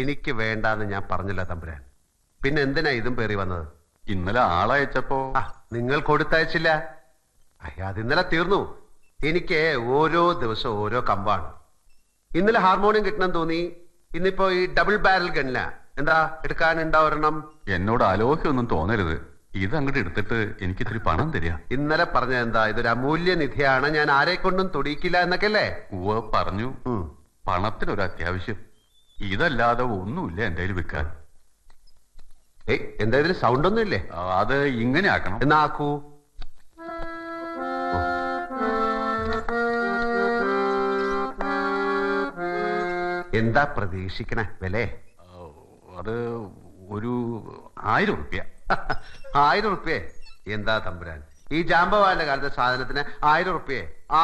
എനിക്ക് വേണ്ടാന്ന് ഞാൻ പറഞ്ഞില്ല തമ്പുരാൻ. പിന്നെ എന്തിനാ ഇതും പേറി വന്നത്? ഇന്നലെ ആളയച്ചപ്പോ ആ നിങ്ങൾ കൊടുത്തയച്ചില്ല. അയ്യ അത് ഇന്നലെ തീർന്നു. എനിക്ക് ഓരോ ദിവസം ഓരോ കമ്പാണ്. ഇന്നലെ ഹാർമോണിയം കിട്ടണം തോന്നി. ഇന്നിപ്പോ ഈ ഡബിൾ ബാരൽ ഗണ്ണില. എന്താ എടുക്കാൻ ഒരെണ്ണം എന്നോട് അലോഹ്യൊന്നും തോന്നരുത്. ഇത് അങ്ങോട്ട് എടുത്തിട്ട് എനിക്ക് ഇത്തിരി പണം തരിക. ഇന്നലെ പറഞ്ഞ എന്താ ഇതൊരു അമൂല്യ നിധിയാണ് ഞാൻ ആരെ കൊണ്ടും തൊടിയിക്കില്ല എന്നൊക്കെ അല്ലേ? ഉവ പറഞ്ഞു. പണത്തിനൊരു അത്യാവശ്യം. ഇതല്ലാതെ ഒന്നുമില്ല എന്റെ കയ്യിൽ വിൽക്കാൻ. ഏയ് എന്താ ഇതിന് സൗണ്ട് ഒന്നും ഇല്ലേ അത് ഇങ്ങനെ ആക്കണം. എന്നാ ആക്കൂ? എന്താ പ്രതീക്ഷിക്കണേ വിലേ അത് ഒരു ആയിരം റുപ്യ ആയിരം റുപ്യേ എന്താ തമ്പുരാൻ? ഈ ജാമ്പവാന്റെ കാലത്തെ സാധനത്തിന് ആയിരം ആ